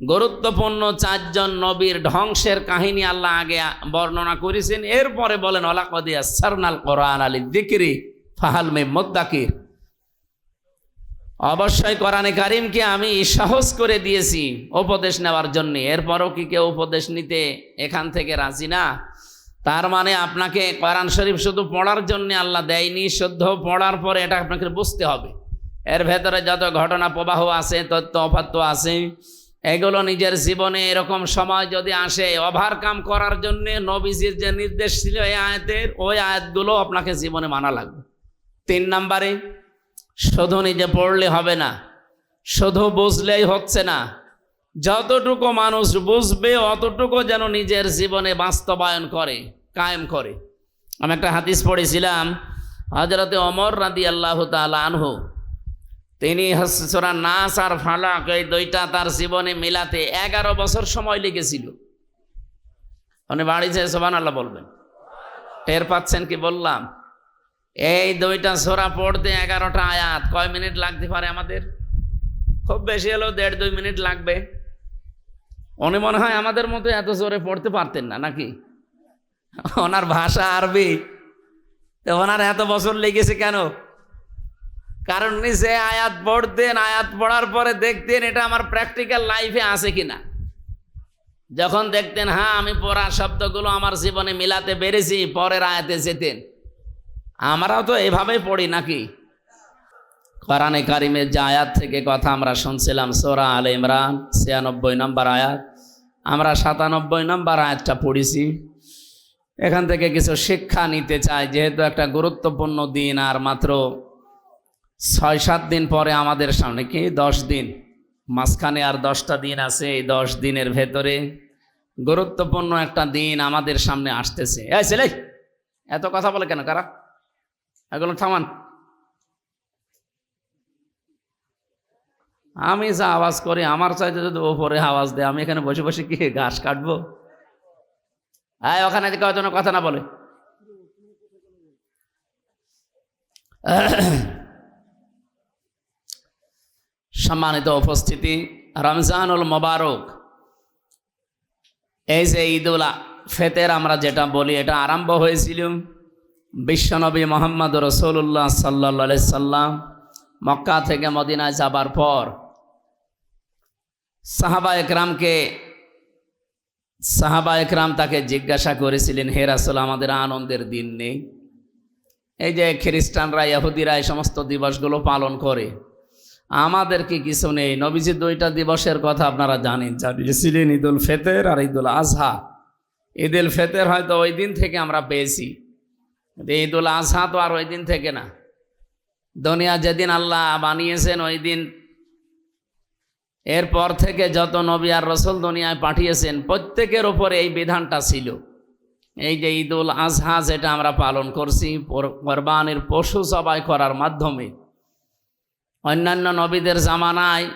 গুরুত্বপূর্ণ চারজন নবীর ধ্বংসের কাহিনী আল্লাহ আগে বর্ণনা করেছেন। এরপরে বলেন ওলাকদিয়া সারনাল কোরআন আলী দিকরি ফাহালমে মোদ্দাকির অবশ্যই কোরআনে কারিমকে আমি সাহস করে দিয়েছি উপদেশ নেওয়ার জন্য। এরপরও কি কেউ উপদেশ নিতে এখান থেকে রাজি না? তার মানে আপনাকে কোরআন শরীফ শুধু পড়ার জন্য আল্লাহ দেয়নি, শুদ্ধ পড়ার পরে এটা আপনাকে বুঝতে হবে। এর ভেতরে যত ঘটনা প্রবাহ আছে তথ্য অপাত্য আছে এগুলো নিজের জীবনে এরকম সময় যদি আসে ওভারকাম করার জন্য নবীজির যে নির্দেশ ছিল এই আয়াতের, ওই আয়াতগুলো আপনাকে জীবনে মানা লাগবে। তিন নাম্বারে, শুধু নিজে পড়লে হবে না, শুধু বুঝলেই হচ্ছে না, যতটুকু মানুষ বুঝবে অতটুকু যেন নিজের জীবনে বাস্তবায়ন করে, কায়েম করে। আমি একটা হাদিস পড়েছিলাম হজরতে অমর রাদি আল্লাহ তালা আনহু তিনি হসরা নাস আর ফালাক, এই দুইটা তার জীবনে মিলাতে এগারো বছর সময় লেগেছিল। উনি বাড়িতে সোবান আল্লাহ বলবেন। টের পাচ্ছেন কি বললাম? এই দুইটা সোরা পড়তে এগারোটা আয়াত, কয় মিনিট লাগতে পারে আমাদের? খুব বেশি হলেও দেড় দুই মিনিট লাগবে। উনি মনে হয় আমাদের মতো এত জোরে পড়তে পারতেন না, নাকি? ওনার ভাষা আরবি। তো ওনার এত বছর লেগেছে কেন? কারণ যে আয়াত পড়তেন, আয়াত পড়ার পরে দেখতেন এটা আমার প্র্যাকটিক্যাল লাইফে আছে কিনা। যখন দেখতেন হ্যাঁ আমি পড়া শব্দগুলো আমার জীবনে মিলাতে পেরেছি, পরের আয়াতে যেতেন। আমরাও তো এভাবেই পড়ি নাকি? কোরআনে কারিমের যে আয়াত থেকে কথা আমরা শুনছিলাম, সোরা আল ইমরান, ছিয়ানব্বই নম্বর আয়াত। আমরা সাতানব্বই নম্বর আয়াতটা পড়েছি। এখান থেকে কিছু শিক্ষা নিতে চাই, যেহেতু একটা গুরুত্বপূর্ণ দিন আর মাত্র ছয় সাত দিন পরে আমাদের সামনে কি? দশ দিন। মাঝখানে আর দশটা দিন আছে, এই দশ দিনের ভেতরে গুরুত্বপূর্ণ একটা দিন আমাদের সামনে আসতেছে। এই ছেলে, এত কথা বলে কেন? কারা? এগুলো থামান। আমি যা আওয়াজ করি, আমার চাইতে যদি ওপরে আওয়াজ দেয়, আমি এখানে বসে বসে কি ঘাস কাটবো? আয় ওখানে কথা না বলে। সম্মানিত উপস্থিতি, রমজানুল মোবারক। এই যে ঈদুল ফেতের আমরা যেটা বলি, এটা আরম্ভ হয়েছিল বিশ্বনবী মোহাম্মদ রসুল্লাহ সাল্লা সাল্লাম মক্কা থেকে মদিনায় যাবার পর। সাহাবা একরামকে, সাহাবা একরাম তাকে জিজ্ঞাসা করেছিলেন, হে রাসুল, আমাদের আনন্দের দিন নেই? এই যে খ্রিস্টানরা, ইহুদিরা এই সমস্ত দিবসগুলো পালন করে। আমাদের কি কিছু নেই। নবীজি দুইটা দিবসের কথা আপনারা জানেন। জানিয়েছিলেন ঈদুল ফেতের আর ঈদুল আজহা। ঈদুল ফেতের হয়তো ওই দিন থেকে আমরা পেয়েছি। ঈদুল আজহা তো আর ওই দিন থেকে না। দুনিয়া যেদিন আল্লাহ বানিয়েছেন ওই দিন। এরপর থেকে যত নবী আর রসুল দুনিয়ায় পাঠিয়েছেন, প্রত্যেকের ওপরে এই বিধানটা ছিল। এই যে ঈদুল আজহা যেটা আমরা পালন করছি কোরবানির পশু সবাই করার মাধ্যমে। অন্যান্য নবীদের জামানায়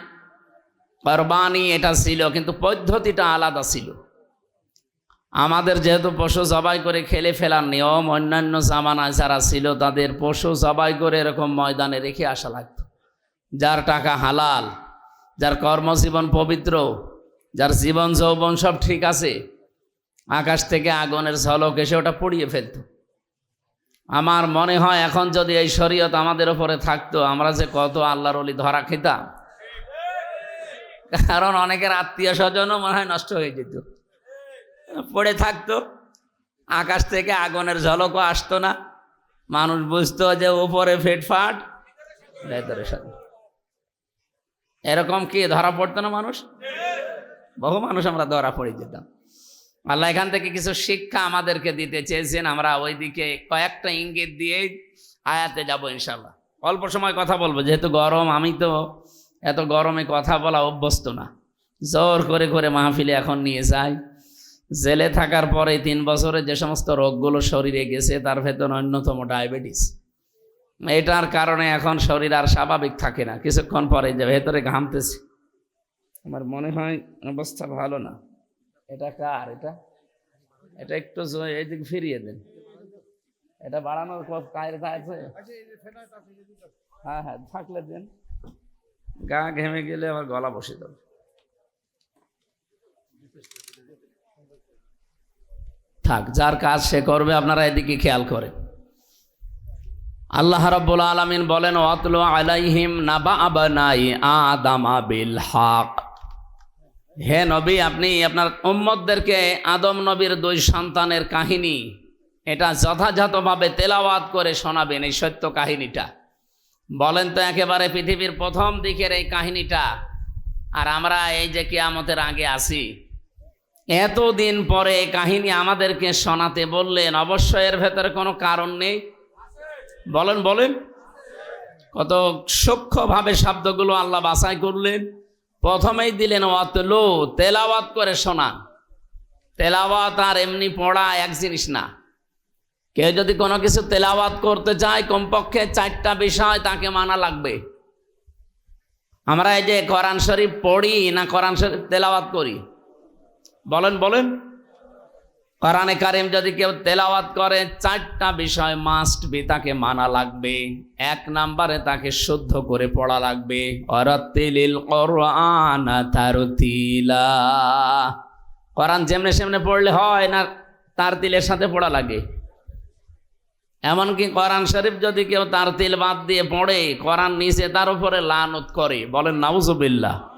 কোরবানি এটা ছিল, কিন্তু পদ্ধতিটা আলাদা ছিল। আমাদের যেহেতু পশু জবাই করে খেলে ফেলার নিয়ম, অন্যান্য জামানায় যারা ছিল তাদের পশু জবাই করে এরকম ময়দানে রেখে আসা লাগতো। যার টাকা হালাল, যার কর্মজীবন পবিত্র, যার জীবন যৌবন সব ঠিক আছে, আকাশ থেকে আগুনের ঝলক এসে ওটা পড়িয়ে ফেলত। আমার মনে হয় এখন যদি এই শরীয়ত আমাদের ওপরে থাকতো, আমরা যে কত আল্লাহর অলি ধরা খেতাম। কারণ অনেকের আত্মীয় স্বজনও মনে হয় নষ্ট হয়ে যেত। পড়ে থাকতো, আকাশ থেকে আগুনের ঝলকও আসতো না। মানুষ বুঝতো যে উপরে ফেটফাট, ভেতরে সাথে এরকম কি ধরা পড়তো না মানুষ? বহু মানুষ আমরা ধরা পড়ে যেতাম। আল্লাহ এখান থেকে কিছু শিক্ষা আমাদেরকে দিতে চেয়েছেন। আমরা ওই দিকে কয়েকটা ইঙ্গিত দিয়ে আয়াতে যাব ইনশাল্লাহ অল্প সময় কথা বলব, যেহেতু গরম, আমি তো এত গরমে কথা বলা অভ্যস্ত না। জোর করে করে মাহফিলে এখন নিয়ে যাই। জেলে থাকার পরে তিন বছরে যে সমস্ত রোগগুলো শরীরে গেছে, তার ভেতর অন্যতম ডায়াবেটিস। এটার কারণে এখন শরীর আর স্বাভাবিক থাকে না। কিছুক্ষণ পরে যে ভেতরে ঘামতেছে। আমার মনে হয় অবস্থা ভালো না। এটা কার এটা? এটা একটু এইদিকে ফিরিয়ে দেন। এটা বাড়ানোর কায়দা আছে? হ্যাঁ হ্যাঁ থাকলে দেন। গা ঘেমে গেলে আবার গলা বসে দেবে। থাক, যার কাজ সে করবে, আপনারা এদিকে খেয়াল করে আল্লাহ রাব্বুল আলামিন বলেন, ওয়াতলু আলাইহিম নাবা আবনাই আদামা বিল হক। হে নবী, আপনি আপনার উম্মদদেরকে আদম নবীর দুই সন্তানের কাহিনী এটা যথাযথভাবে তেলাওয়াত করে শোনাবেন এই সত্য কাহিনীটা। বলেন তো একেবারে পৃথিবীর প্রথম দিকের এই কাহিনীটা, আর আমরা এই যে কেয়ামতের আগে আসি এতদিন পরে এই কাহিনী আমাদেরকে শোনাতে বললেন, অবশ্যই এর ভেতরে কোনো কারণ নেই। বলেন বলেন। কত সূক্ষ্মভাবে শব্দগুলো আল্লাহ বাছাই করলেন। প্রথমেই দিলেন অতলো, তেলাওয়াত করে শোনান। তেলাওয়াত আর এমনি পড়া এক জিনিস না। কেউ যদি কোনো কিছু তেলাওয়াত করতে চায় কমপক্ষে চারটা বিষয় তাকে মানা লাগবে। আমরা এই যে কোরআন শরীফ পড়ি না কোরআন শরীফ তেলাওয়াত করি? বলেন বলেন। কোরআনে কারিম যদি কেউ তেলাওয়াত করে, চারটা বিষয় মাস্ট বি তাকে মানা লাগবে। এক নাম্বারে তাকে শুদ্ধ করে পড়া লাগবে। অরতিলিল কোরআন তারতিলা। কোরআন যেমনে সেমনে পড়লে হয় না তার তিলের সাথে পড়া লাগে। এমনকি কোরআন শরীফ যদি কেউ তার তিল বাদ দিয়ে পড়ে, কোরআন নিচে তার উপরে লানত করে, বলেন, নাউজুবিল্লাহ।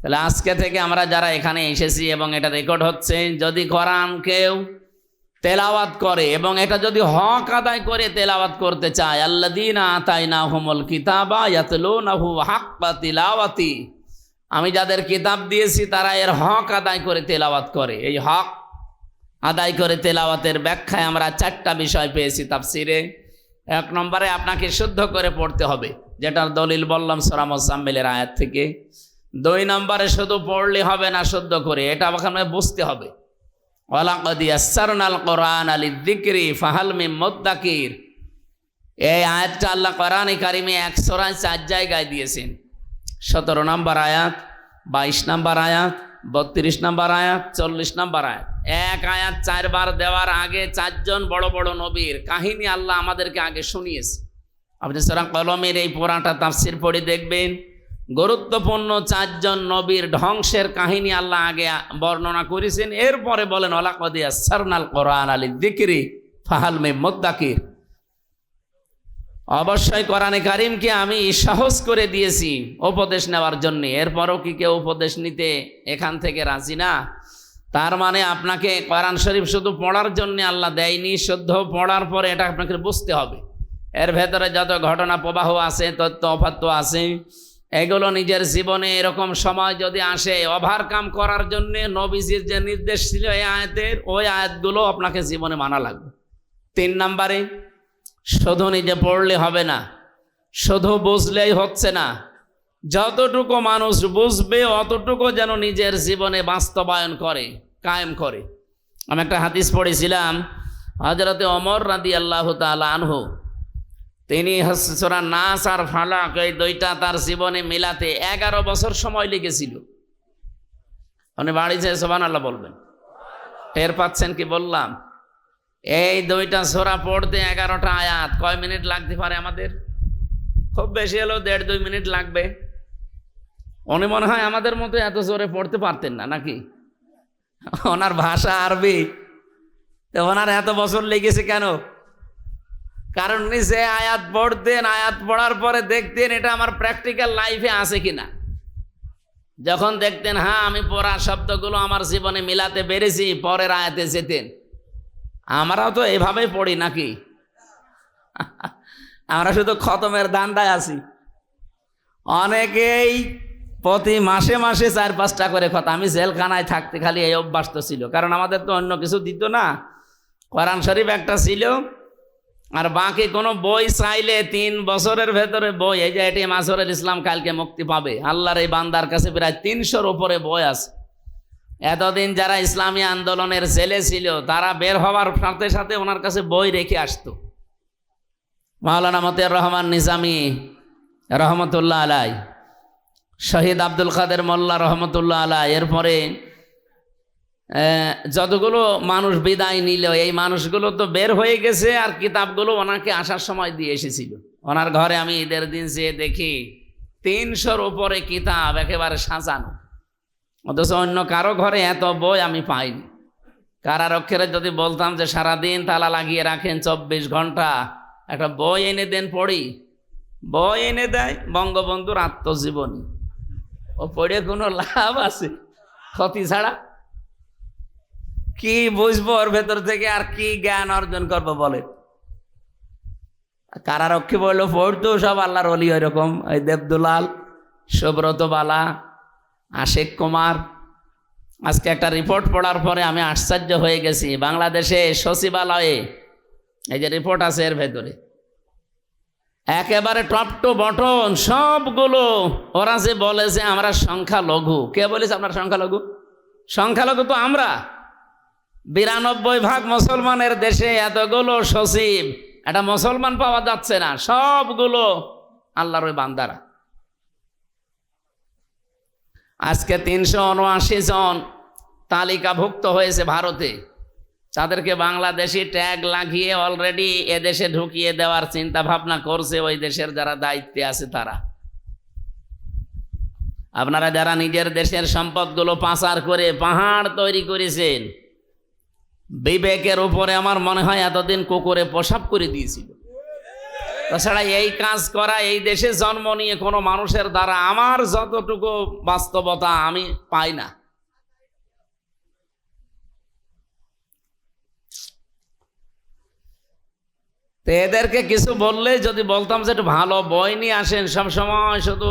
তাহলে আজকে থেকে আমরা যারা এখানে এসেছি এবং এটা রেকর্ড হচ্ছে, যদি কোরআন কেউ তেলাওয়াত করে এবং এটা যদি হক আদায় করে তেলাওয়াত করতে চায় আল্লাদিন আতাই না হুমল কিতাবা ইয়াতলো নাহু হাক্কা তিলাওয়াতি। আমি যাদের কিতাব দিয়েছি তারা এর হক আদায় করে তেলাওয়াত করে। এই হক আদায় করে তেলাওয়াতের ব্যাখ্যায় আমরা চারটা বিষয় পেয়েছি তাফসিরে। এক নম্বরে আপনাকে শুদ্ধ করে পড়তে হবে, যেটার দলিল বললাম সোরাম সাম্মিলের আয়াত থেকে। দুই নম্বরে শুধু পড়লে হবে না শুদ্ধ করে, এটা ওখানে বুঝতে হবে। ওলাকদিয়াসারনাল কোরআন আলী দিকরি ফাহাল মিম মোদ্দাকির। এই আয়াতটা আল্লাহ কোরআন কারিমে একশোরায় চার জায়গায় দিয়েছেন। সতেরো নম্বর আয়াত, বাইশ নম্বর আয়াত, বত্রিশ নম্বর আয়াত, চল্লিশ নম্বর আয়াত। এক আয়াত চারবার দেওয়ার আগে চারজন বড় বড় নবীর কাহিনী আল্লাহ আমাদেরকে আগে শুনিয়েছে। আপনি সারা কলমের এই পোড়াটা তাফসির পড়ে দেখবেন। গুরুত্বপূর্ণ চারজন নবীর ধ্বংসের কাহিনী আল্লাহ আগে বর্ণনা করেছেন। এরপরে বলেন ওলাকদিয়া সারনাল কোরআন আলী দিকরি ফাহাল মে মোদ্দাকির। অবশ্যই কোরআনে কারিমকে আমি সাহস করে দিয়েছি উপদেশ নেওয়ার জন্য। এরপরও কি কেউ উপদেশ নিতে এখান থেকে রাজি না? তার মানে আপনাকে কোরআন শরীফ শুধু পড়ার জন্য আল্লাহ দেয়নি, শুদ্ধ পড়ার পরে এটা আপনাকে বুঝতে হবে। এর ভেতরে যত ঘটনা প্রবাহ আছে তথ্য অপাত্য আছে এগুলো নিজের জীবনে এরকম সময় যদি আসে ওভারকাম করার জন্য নবীজির যে নির্দেশ ছিল এই আয়াতের, ওই আয়াতগুলো আপনাকে জীবনে মানা লাগবে। তিন নম্বরে, শুধু নিজে পড়লে হবে না, শুধু বুঝলেই হচ্ছে না, যতটুকু মানুষ বুঝবে অতটুকু যেন নিজের জীবনে বাস্তবায়ন করে, কায়েম করে। আমি একটা হাদিস পড়েছিলাম হজরতে অমর রাদি আল্লাহ তালা আনহু তিনি সোরা নাস আর ফালাক, এই দুইটা তার জীবনে মিলাতে এগারো বছর সময় লেগেছিল। উনি বাড়ি বাড়িতে সোবান আল্লাহ বলবেন। টের পাচ্ছেন কি বললাম? এই দুইটা সোরা পড়তে এগারোটা আয়াত, কয় মিনিট লাগতে পারে আমাদের? খুব বেশি হলেও দেড় দুই মিনিট লাগবে। উনি মনে হয় আমাদের মতো এত জোরে পড়তে পারতেন না, নাকি? ওনার ভাষা আরবি। ওনার এত বছর লেগেছে কেন? কারণ নিচে আয়াত পড়তেন, আয়াত পড়ার পরে দেখতেন এটা আমার প্র্যাকটিক্যাল লাইফে আছে কিনা। যখন দেখতেন হ্যাঁ আমি পড়া শব্দগুলো আমার জীবনে মিলাতে পেরেছি, পরের আয়াতে যেতেন। আমরাও তো এভাবেই পড়ি নাকি? আমরা শুধু খতমের দান্দায় আছি। অনেকেই প্রতি মাসে মাসে চার পাঁচটা করে খত আমি জেলখানায় থাকতে খালি এই অভ্যাস তো ছিল। কারণ আমাদের তো অন্য কিছু দিত না। কোরআন শরীফ একটা ছিল। আর বাকি কোনো বই চাইলে তিন বছরের ভেতরে বই, এই যে এটি মাসরের ইসলাম কালকে মুক্তি পাবে। আল্লাহর এই বান্দার কাছে প্রায় তিনশোর উপরে বই আছে। এতদিন যারা ইসলামী আন্দোলনের ছেলে ছিল, তারা বের হওয়ার সাথে সাথে ওনার কাছে বই রেখে আসতো। মাওলানা মতিয়ার রহমান নিজামি রহমতুল্লাহ আলাই, শহীদ আব্দুল কাদের মোল্লা রহমতুল্লাহ আলাই, এরপরে যতগুলো মানুষ বিদায় নিল, এই মানুষগুলো তো বের হয়ে গেছে আর কিতাবগুলো ওনাকে আসার সময় দিয়ে এসেছিল। ওনার ঘরে আমি ঈদের দিন যেয়ে দেখি, তিনশোর উপরে কিতাব একেবারে সাজানো। অথচ অন্য কারও ঘরে এত বই আমি পাইনি। কারারক্ষীরা যদি বলতাম যে, সারাদিন তালা লাগিয়ে রাখেন চব্বিশ ঘণ্টা, একটা বই এনে দেন পড়ি। বই এনে দেয়, বঙ্গবন্ধুর আত্মজীবনী। ও পড়ে কোনো লাভ আছে? ক্ষতি ছাড়া কি বুঝব ওর ভেতর থেকে আর কি জ্ঞান অর্জন করব বলে? কারারক্ষী বলল পড়তো সব আল্লাহর অলি ওইরকম। ওই দেবদুলাল, সুব্রত বালা, আশেক কুমার। আজকে একটা রিপোর্ট পড়ার পরে আমি আশ্চর্য হয়ে গেছি। বাংলাদেশে সচিবালয়ে এই যে রিপোর্ট আছে এর ভেতরে, একেবারে টপ টু বটন সবগুলো ওরা যে বলেছে আমরা সংখ্যালঘু। কে বলেছে আপনার সংখ্যালঘু? সংখ্যালঘু তো আমরা। বিরানব্বই ভাগ মুসলমানের দেশে এতগুলো সচিব একটা মুসলমান পাওয়া যাচ্ছে না, সবগুলো আল্লাহর ওই বান্দারা। আজকে তিনশো উনআশি জন তালিকাভুক্ত হয়েছে ভারতে। তাদেরকে বাংলাদেশি ট্যাগ লাগিয়ে অলরেডি এদেশে ঢুকিয়ে দেওয়ার চিন্তা ভাবনা করছে ওই দেশের যারা দায়িত্বে আছে তারা। আপনারা যারা নিজের দেশের সম্পদগুলো পাচার করে পাহাড় তৈরি করেছেন বিবেকের উপরে আমার মনে হয় এতদিন কুকুরে প্রসাব করে দিয়েছিল। তাছাড়া এই কাজ করা, এই দেশে জন্ম নিয়ে কোনো মানুষের দ্বারা আমার যতটুকু বাস্তবতা আমি পাই না। তো এদেরকে কিছু বললে যদি বলতাম যে একটু ভালো বই নিয়ে আসেন সবসময় শুধু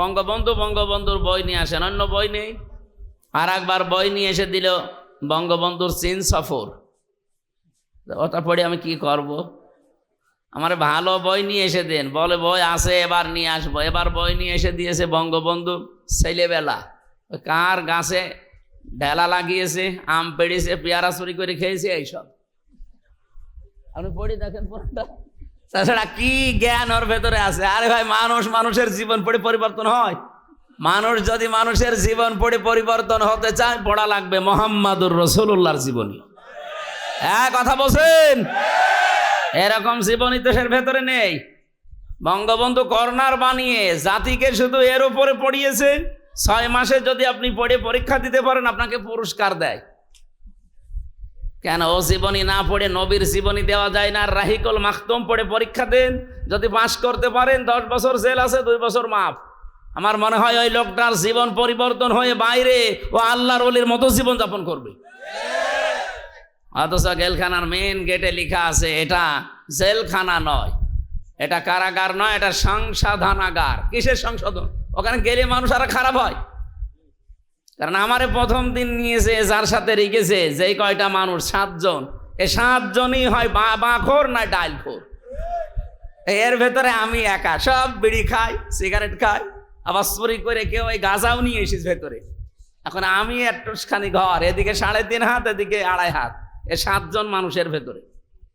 বঙ্গবন্ধু, বঙ্গবন্ধুর বই নিয়ে আসেন, অন্য বই নেই। আর একবার বই নিয়ে এসে দিল বঙ্গবন্ধুর চীন সফর। ওটা পড়ে আমি কি করব। আমার ভালো বই নিয়ে এসে দেন। বলে, বই আছে, এবার নিয়ে আসব। এবার বই নিয়ে এসে দিয়েছে বঙ্গবন্ধু ছেলেবেলা। কার গাছে ঢেলা লাগিয়েছে, আম পেড়েছে, পেয়ারা চুরি করে খেয়েছে, এইসব। আপনি পড়ি, দেখেন পুরোটা তাছাড়া কি জ্ঞান ওর ভেতরে আছে? আরে ভাই, মানুষ মানুষের জীবন পড়ে পরিবর্তন হয়। মানুষ যদি মানুষের জীবন পড়ে পরিবর্তন হতে চায়, পড়া লাগবে মোহাম্মদুর রসুল্লাহর জীবনী। হ্যাঁ কথা বলছেন? এরকম জীবনী দেশের ভেতরে নেই। বঙ্গবন্ধু কর্নার বানিয়ে জাতিকে শুধু এর উপরে পড়িয়েছে, ছয় মাসে যদি আপনি পড়ে পরীক্ষা দিতে পারেন, আপনাকে পুরস্কার দেয়। কেন ও জীবনী না পড়ে নবীর জীবনী দেওয়া যায় না? রাহিকুল মাখতুম পড়ে পরীক্ষা দেন, যদি পাশ করতে পারেন, দশ বছর জেল আছে, দুই বছর মাফ। আমার মনে হয় ওই লোকটার জীবন পরিবর্তন হয়ে বাইরে ও আল্লাহর অলির মতো জীবন যাপন করবে। অথচ জেলখানার মেন গেটে লেখা আছে, এটা জেলখানা নয়। এটা কারাগার নয়, এটা সংসাধনাগার। কিসের সংশোধন? ওখানে গেলে মানুষ আরও খারাপ হয়। কারণ আমারে প্রথম দিন নিয়েছে, যার সাথে রেখেছে, যেই কয়টা মানুষ? সাতজন। এ সাতজনই হয় বা বাঁখোর না ডাইল খোর এর ভেতরে আমি একা। সব বিড়ি খাই সিগারেট খাই আবার চুরি করে কেউ ওই গাঁজাও নিয়ে এসেছে ভেতরে। এখন আমি একটুখানি ঘর, এদিকে সাড়ে তিন হাত, এদিকে আড়াই হাত। এ সাতজন মানুষের ভেতরে।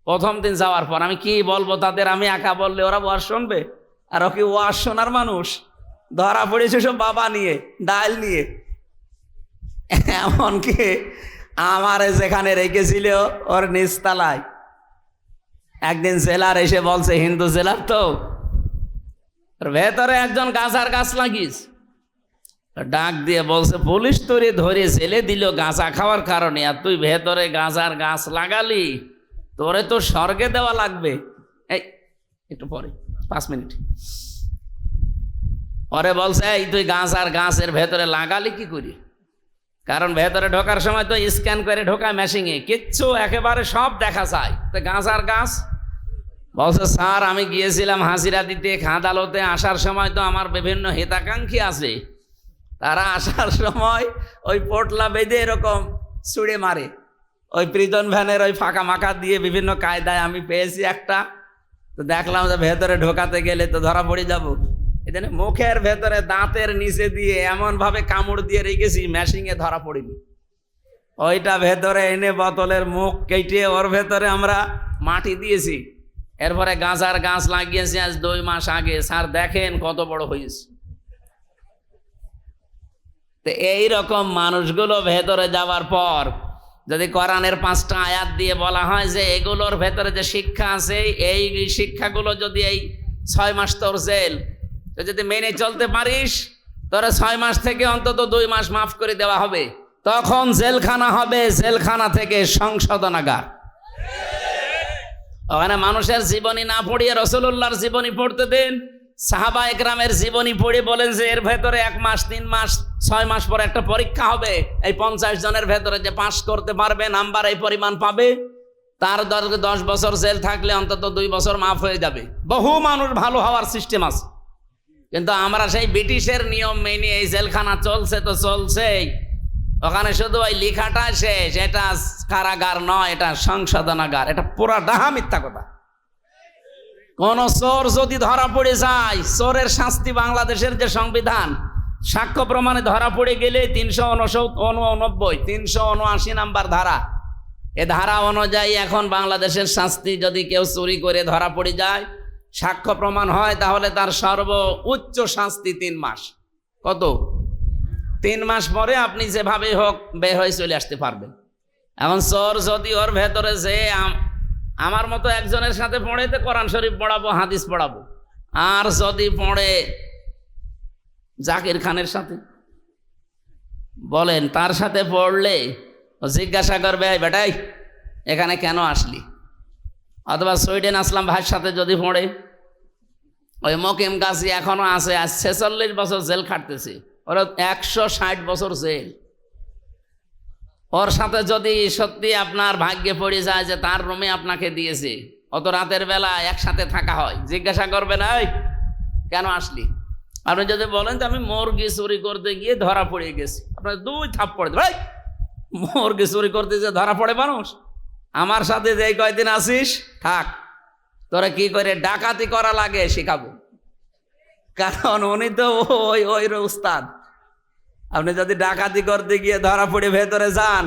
প্রথম দিন যাওয়ার পর আমি কি বলব তাদের? আমি একা বললে ওরা ওয়াজ শুনবে? আর ও কি ওয়াজ শোনার মানুষ? ধরা পড়েছে সব বাবা নিয়ে, ডাল নিয়ে। এমনকি আমারে যেখানে রেখেছিল, ওর নিচতলায়। একদিন জেলার এসে বলছে, হিন্দু জেলার তো? ভেতরে একজন গাছার গাছ লাগিস। ডাক দিয়ে বলছে, পুলিশ তোরে ধরে জেলে দিল গাঁজা খাওয়ার কারণে, আর তুই ভেতরে গাঁজার গাছ লাগালি। তোরে তো স্বর্গে দেওয়া লাগবে। এই, একটু পরে, পাঁচ মিনিট। পরে বলছে, এই তুই গাছ আর গাছের ভেতরে লাগালি কি করি? কারণ ভেতরে ঢোকার সময় তো স্ক্যান করে ঢোকায় মেশিনে কিচ্ছু, একেবারে সব দেখা যায়। তো গাছ আর গাছ বলছে, স্যার, আমি গিয়েছিলাম হাজিরা দিতে আদালতে আসার সময় তো আমার বিভিন্ন হিতাকাঙ্ক্ষী আছে। তারা আসার সময় ওই পোটলা বেঁধে এরকম ছুঁড়ে মারে। ওই প্রিজন ভ্যানের ওই ফাঁকা মাখা দিয়ে বিভিন্ন কায়দায় আমি পেয়েছি একটা। তো দেখলাম যে ভেতরে ঢোকাতে গেলে তো ধরা পড়ে যাব। এখানে মুখের ভেতরে দাঁতের নিচে দিয়ে এমন ভাবে কামড় দিয়ে রেখেছি ম্যাশিংয়ে ধরা পড়িনি। ওইটা ভেতরে এনে বোতলের মুখ কেটে ওর ভেতরে আমরা মাটি দিয়েছি। এরপরে গাঁজার গাছ লাগিয়েছি আজ দুই মাস আগে। স্যার, দেখেন কত বড় হয়েছে। তো এইরকম মানুষগুলো ভেতরে যাওয়ার পর যদি কোরআনের পাঁচটা আয়াত দিয়ে বলা হয় যে এগুলোর ভেতরে যে শিক্ষা আছে, এই শিক্ষাগুলো যদি এই ছয় মাস তোর জেল, তো যদি মেনে চলতে পারিস, তোরা ছয় মাস থেকে অন্তত দুই মাস মাফ করে দেওয়া হবে। তখন জেলখানা হবে, জেলখানা থেকে সংশোধনাগার। ওখানে মানুষের জীবনী না পড়িয়ে রসুল্লাহর জীবনী পড়তে দেন। সাহাবা একরামের জীবনী পড়ে বলেন যে, এর ভেতরে এক মাস, তিন মাস, ছয় মাস পর একটা পরীক্ষা হবে। এই পঞ্চাশ জনের ভেতরে যে পাশ করতে পারবে, নাম্বার এই পরিমাণ পাবে। তার দশ- বছর জেল থাকলে অন্তত দুই বছর মাফ হয়ে যাবে। বহু মানুষ ভালো হওয়ার সিস্টেম আছে। কিন্তু আমরা সেই ব্রিটিশের নিয়ম মেনে এই জেলখানা চলছে তো চলছেই। ওখানে শুধু ওই লেখাটা শেষ, এটা কারাগার নয়, এটা সংশোধনাগার, এটা পুরা ডাহা মিথ্যা কথা। কোন চোর যদি ধরা পড়ে যায়, চোরের শাস্তি বাংলাদেশের যে সংবিধান, সাক্ষ্য প্রমাণে ধরা পড়ে গেলে তিনশো উননব্বই, তিনশো উনআশি নাম্বার ধারা। এ ধারা অনুযায়ী এখন বাংলাদেশের শাস্তি যদি কেউ চুরি করে ধরা পড়ে যায়, সাক্ষ্য প্রমাণ হয়, তাহলে তার সর্ব উচ্চ শাস্তি তিন মাস। কত? তিন মাস পরে আপনি যেভাবে হোক বের হয়ে চলে আসতে পারবেন। এখন চোর যদি ওর ভেতরে যে আম- আমার মতো একজনের সাথে পড়ে তো কোরআন শরীফ পড়াবো, হাদিস পড়াবো। আর যদি পড়ে জাকির খানের সাথে, বলেন তার সাথে পড়লে জিজ্ঞাসা করবে, "এই বেটাই, এখানে কেন আসলি? অথবা সুইডেন আসলাম ভাইয়ের সাথে যদি পড়ে, ওই মকিম গাছি এখনও আছে, আজ ছেচল্লিশ বছর জেল খাটতেছে। ওরা একশো ষাট বছর জেল। ওর সাথে যদি সত্যি আপনার ভাগ্যে পড়ে যায় যে তার রুমে আপনাকে দিয়েছে, অত রাতের বেলা একসাথে থাকা হয়, জিজ্ঞাসা করবেন এই, কেন আসলি? আপনি যদি বলেন যে আমি মুরগি চুরি করতে গিয়ে ধরা পড়ে গেছি, আপনার দুই থাপ পড়ে ভাই মুরগি চুরি করতে যে ধরা পড়ে মানুষ? আমার সাথে যে কয়দিন আসিস, থাক, তোরা কি করে ডাকাতি করা লাগে, শেখাবো। কারণ উনি তো ওই ওই উস্তাদ। আপনি যদি ডাকাতি করতে গিয়ে ধরা পড়ে ভেতরে যান,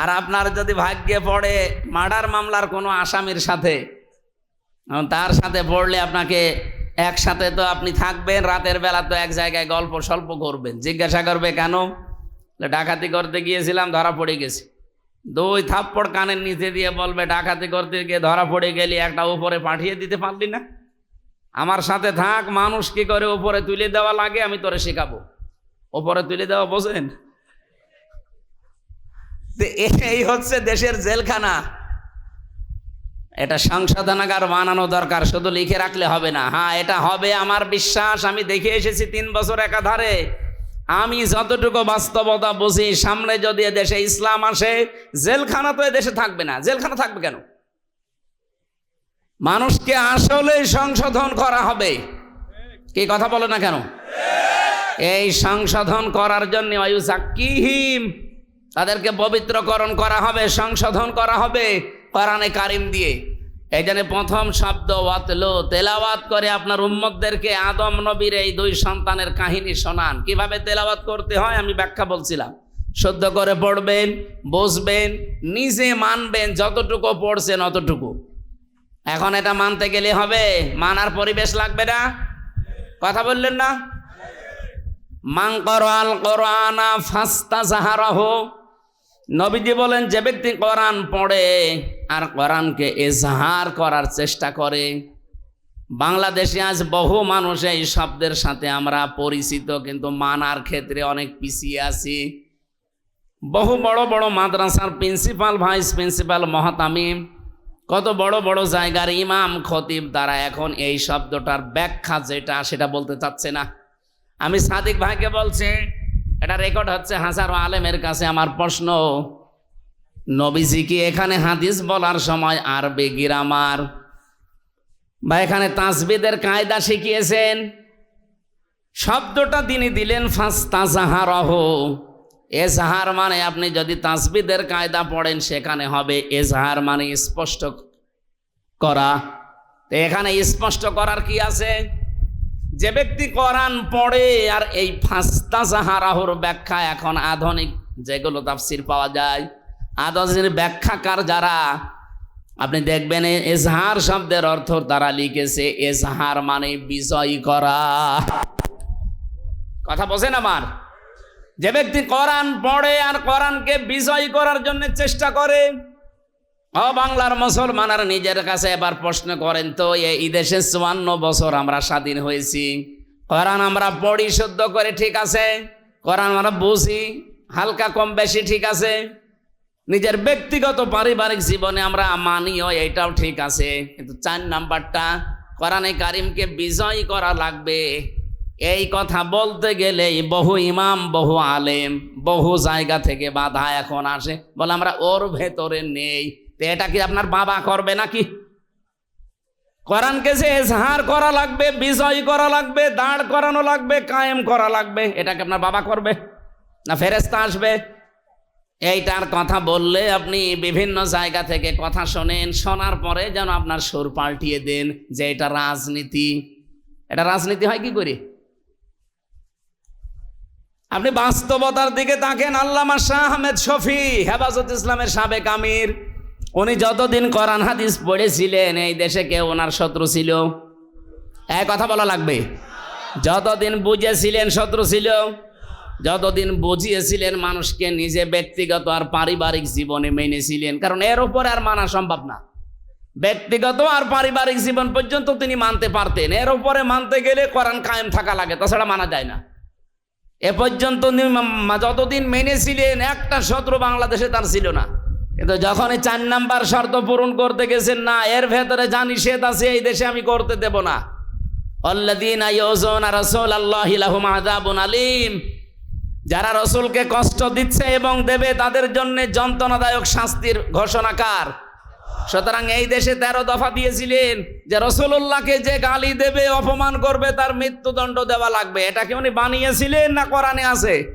আর আপনার যদি ভাগ্যে পড়ে মার্ডার মামলার কোনো আসামির সাথে তার সাথে পড়লে আপনাকে একসাথে তো আপনি থাকবেন, রাতের বেলা তো এক জায়গায় গল্প স্বল্প করবেন। জিজ্ঞাসা করবে, কেন? ডাকাতি করতে গিয়েছিলাম, ধরা পড়ে গেছি। দুই থাপ্পড় কানের নিচে দিয়ে বলবে, ডাকাতি করতে গিয়ে ধরা পড়ে গেলি, একটা উপরে পাঠিয়ে দিতে পারলি না? আমার সাথে থাক, মানুষ কি করে উপরে তুলে দেওয়া লাগে, আমি তোরে শেখাবো। ওপরে তুলে দেওয়া বোঝেন? এই হচ্ছে দেশের জেলখানা। এটা সংশোধনাগার বানানো দরকার, শুধু লিখে রাখলে হবে না। হ্যাঁ এটা হবে আমার বিশ্বাস, আমি দেখে এসেছি তিন বছর একাধারে। আমি যতটুকু বাস্তবতা বুঝি, সামনে যদি দেশে ইসলাম আসে, জেলখানা তো দেশে থাকবে না। জেলখানা থাকবে কেন? মানুষকে আসলে সংশোধন করা হবে। কি কথা বলো না কেন? এই সংশোধন করার জন্য অয়ুসাকিহিম তাদেরকে পবিত্রকরণ করা হবে, সংশোধন করা হবে কোরআনে কারিম দিয়ে। এই জন্য প্রথম শব্দ ওয়াতলো, তেলাওয়াত করে আপনার উম্মতদেরকে আদম নবীর এই দুই সন্তানের কাহিনী শোনান। কীভাবে তেলাওয়াত করতে হয় আমি ব্যাখ্যা বলছিলাম। শুদ্ধ করে পড়বেন বসবেন নিজে মানবেন, যতটুকু পড়ছেন অতটুকু। এখন এটা মানতে গেলে হবে, মানার পরিবেশ লাগবে না? কথা বললেন না? মাং করআল কোরআনা ফাস্তা জাহারহ নবীজি বলেন, যে ব্যক্তি কোরআন পড়ে আর কোরআনকে এজাহার করার চেষ্টা করে, বাংলাদেশে আজ বহু মানুষ এই শব্দের সাথে আমরা পরিচিত, কিন্তু মানার ক্ষেত্রে অনেক পিছিয়ে আছি। বহু বড় বড় মাদ্রাসার প্রিন্সিপাল, ভাইস প্রিন্সিপাল, মহাতামিম, কত বড় বড় জায়গার ইমাম, খতিব, তারা এখন এই শব্দটার ব্যাখ্যা যেটা, সেটা বলতে চাচ্ছে না। আমি সাদিক ভাইকে বলছি, এটা রেকর্ড হচ্ছে হাজারো আলেমের কাছে আমার প্রশ্ন। নবীজি কি এখানে হাদিস বলার সময় আরবে গিরামার? বা এখানে তাসবিদের কায়দা শিখিয়েছেন? শব্দটা তিনি দিলেন, ফাস্তাজাহারহ। এজাহার মানে আপনি যদি তাসবিদের কায়দা পড়েন, সেখানে হবে এজাহার মানে স্পষ্ট করা। এখানে স্পষ্ট করার কি আছে? যে ব্যক্তি কোরআন পড়ে আর এই ফাস্তা জাহারাহর ব্যাখ্যা এখন আধুনিক, যেগুলো তাফসির পাওয়া যায়, আধুনিক ব্যাখ্যাকার যারা, আপনি দেখবেন এজহার শব্দের অর্থ তারা লিখেছে, এজহার মানে বিজয় করা। কথা বোঝেন আমার? যে ব্যক্তি কোরআন পড়ে আর কোরআনকে বিজয় করার জন্য চেষ্টা করে ও বাংলার মুসলমানের নিজের কাছে এবার প্রশ্ন করেন, তো এই দেশে চুয়ান্ন বছর আমরা স্বাধীন হয়েছি? কোরআন আমরা পড়ি শুদ্ধ করে ঠিক আছে? কোরআন আমরা বুঝি? হালকা কম বেশি ঠিক আছে? নিজের ব্যক্তিগত পারিবারিক জীবনে আমরা মানিও, এটাও ঠিক আছে। কিন্তু চার নাম্বারটা, কোরআনে কারিমকে বিজয় করা লাগবে। এই কথা বলতে গেলেই বহু ইমাম, বহু আলেম, বহু জায়গা থেকে বাধা এখন আসে। বলে আমরা ওর ভেতরে নেই। তো এটা কি আপনার বাবা করবে নাকি? কোরআনকে যে এজহার করা লাগবে, বিজয় করা লাগবে, দাঁড় করানো লাগবে, কায়েম করা লাগবে এটাকে আপনার বাবা করবে? না ফেরেস্তা আসবে? এইটার কথা বললে আপনি বিভিন্ন জায়গা থেকে কথা শোনেন, শোনার পরে যেন আপনার সুর পাল্টিয়ে দেন যে এটা রাজনীতি। এটা রাজনীতি হয় কি করে? আপনি বাস্তবতার দিকে তাকেন, আল্লামা শাহ আহমেদ শফি, হেফাজত ইসলামের সাবেক আমির। উনি যতদিন কোরআন হাদিস পড়েছিলেন, এই দেশে কেউ ওনার শত্রু ছিল? এক কথা বলা লাগবে। যতদিন বুঝেছিলেন শত্রু ছিল, যতদিন বুঝিয়েছিলেন মানুষকে নিজে ব্যক্তিগত আর পারিবারিক জীবনে মেনেছিলেন, কারণ এর উপরে আর মানা সম্ভব না। ব্যক্তিগত আর পারিবারিক জীবন পর্যন্ত তিনি মানতে পারতেন, এর উপরে মানতে গেলে কোরআন কায়েম থাকা লাগে, তাছাড়া মানা যায় না। এ পর্যন্ত যতদিন মেনেছিলেন, একটা শত্রু বাংলাদেশে তার ছিল না। কিন্তু যখন এই চার নাম্বার শর্ত পূরণ করতে গেছেন না, এর ভেতরে যা নিষেধ আছে, এই দেশে আমি করতে দেব না। অল্লাদিন আলীম। যারা রসুলকে কষ্ট দিচ্ছে এবং দেবে, তাদের জন্য যন্ত্রণাদায়ক শাস্তির ঘোষণাকার সুতরাং এই দেশে তেরো দফা দিয়েছিলেন যে রসুল্লাহকে যে গালি দেবে, অপমান করবে, তার মৃত্যুদণ্ড দেওয়া লাগবে। এটা কি উনি বানিয়েছিলেন না কোরআনে আছে?